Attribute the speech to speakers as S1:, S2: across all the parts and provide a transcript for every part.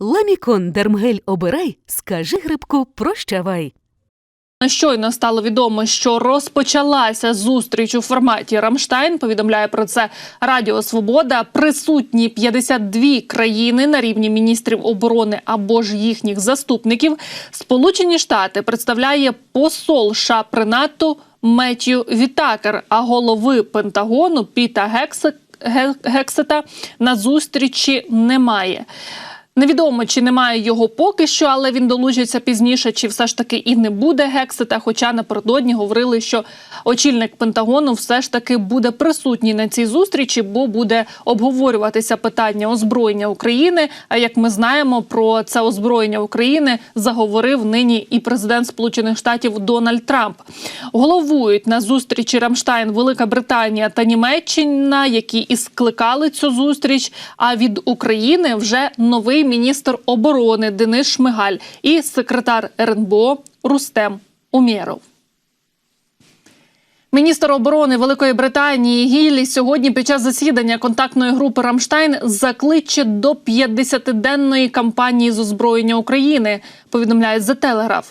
S1: Ламікон Дермгель обирай, скажи грибку прощавай.
S2: Щойно стало відомо, що розпочалася зустріч у форматі Рамштайн. Повідомляє про це Радіо Свобода. Присутні 52 країни на рівні міністрів оборони або ж їхніх заступників. Сполучені Штати представляє посол США при НАТО Меттью Вітакер, а голови Пентагону Піта Гексек. Гексета на зустрічі немає. Невідомо, чи немає його поки що, але він долучиться пізніше, чи все ж таки і не буде гексета. Хоча напередодні говорили, що очільник Пентагону все ж таки буде присутній на цій зустрічі, бо буде обговорюватися питання озброєння України. А як ми знаємо, про це озброєння України заговорив нині і президент Сполучених Штатів Дональд Трамп. Головують на зустрічі Рамштайн Велика Британія та Німеччина, які і скликали цю зустріч. А від України вже новий міністр оборони Денис Шмигаль і секретар РНБО Рустем Умєров. Міністр оборони Великої Британії Гіллі сьогодні під час засідання контактної групи Рамштайн закличе до 50-денної кампанії з озброєння України. Повідомляє The Telegraph.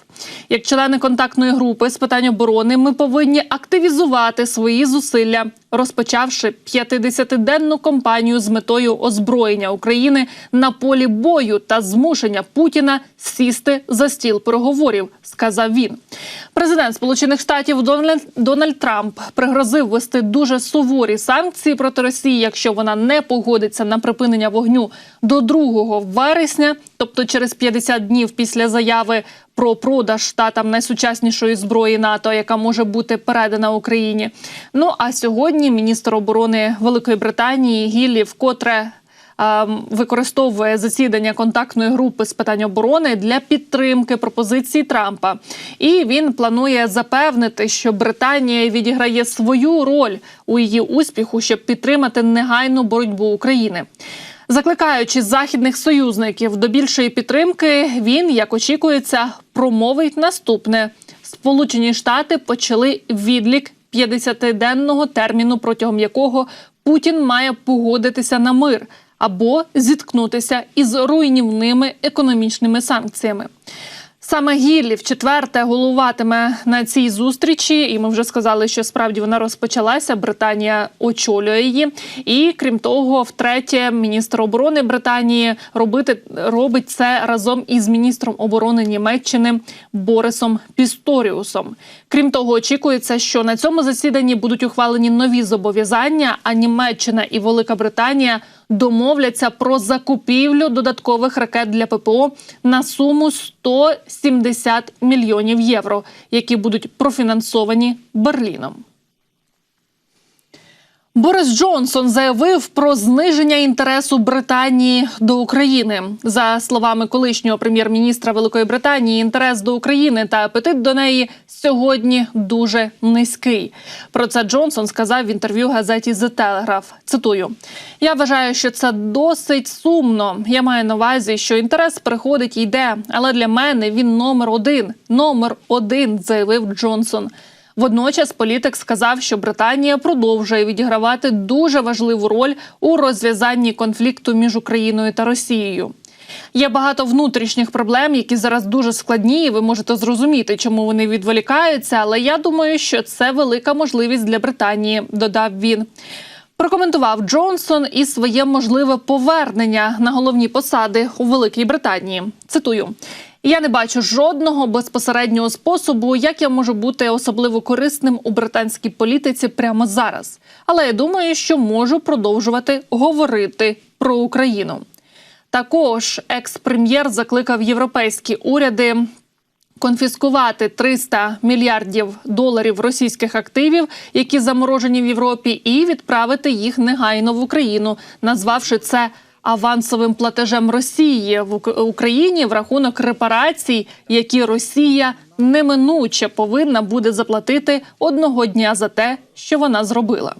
S2: Як члени контактної групи з питань оборони, ми повинні активізувати свої зусилля, розпочавши 50-денну кампанію з метою озброєння України на полі бою та змушення Путіна сісти за стіл переговорів, сказав він. Президент Сполучених Штатів Дональд, Дональд Трамп пригрозив вести дуже суворі санкції проти Росії, якщо вона не погодиться на припинення вогню до 2 вересня, тобто через 50 днів після заяви про продаж штатам найсучаснішої зброї НАТО, яка може бути передана Україні. Ну а сьогодні міністр оборони Великої Британії Гіллі вкотре використовує засідання контактної групи з питань оборони для підтримки пропозиції Трампа. І він планує запевнити, що Британія відіграє свою роль у її успіху, щоб підтримати негайну боротьбу України. Закликаючи західних союзників до більшої підтримки, він, як очікується, промовить наступне: Сполучені Штати почали відлік 50-денного терміну, протягом якого Путін має погодитися на мир або зіткнутися із руйнівними економічними санкціями. Саме Гіллі четверте головуватиме на цій зустрічі, і ми вже сказали, що справді вона розпочалася. Британія очолює її. І крім того, втретє, міністр оборони Британії робити робить це разом із міністром оборони Німеччини Борисом Пісторіусом. Крім того, очікується, що на цьому засіданні будуть ухвалені нові зобов'язання. А Німеччина і Велика Британія домовляться про закупівлю додаткових ракет для ППО на суму 170 мільйонів євро, які будуть профінансовані Берліном. Борис Джонсон заявив про зниження інтересу Британії до України. За словами колишнього прем'єр-міністра Великої Британії, інтерес до України та апетит до неї сьогодні дуже низький. Про це Джонсон сказав в інтерв'ю газеті The Telegraph. Цитую: я вважаю, що це досить сумно. Я маю на увазі, що інтерес приходить і йде, але для мене він номер один. Номер один, заявив Джонсон. Водночас політик сказав, що Британія продовжує відігравати дуже важливу роль у розв'язанні конфлікту між Україною та Росією. Є багато внутрішніх проблем, які зараз дуже складні. і Ви можете зрозуміти, чому вони відволікаються. Але я думаю, що це велика можливість для Британії, додав він. Прокоментував Джонсон і своє можливе повернення на головні посади у Великій Британії. Цитую. Я не бачу жодного безпосереднього способу, як я можу бути особливо корисним у британській політиці прямо зараз. Але я думаю, що можу продовжувати говорити про Україну. Також екс-прем'єр закликав європейські уряди конфіскувати 300 мільярдів доларів російських активів, які заморожені в Європі, і відправити їх негайно в Україну, назвавши це авансовим платежем Росії в Україні в рахунок репарацій, які Росія неминуче повинна буде заплатити одного дня за те, що вона зробила.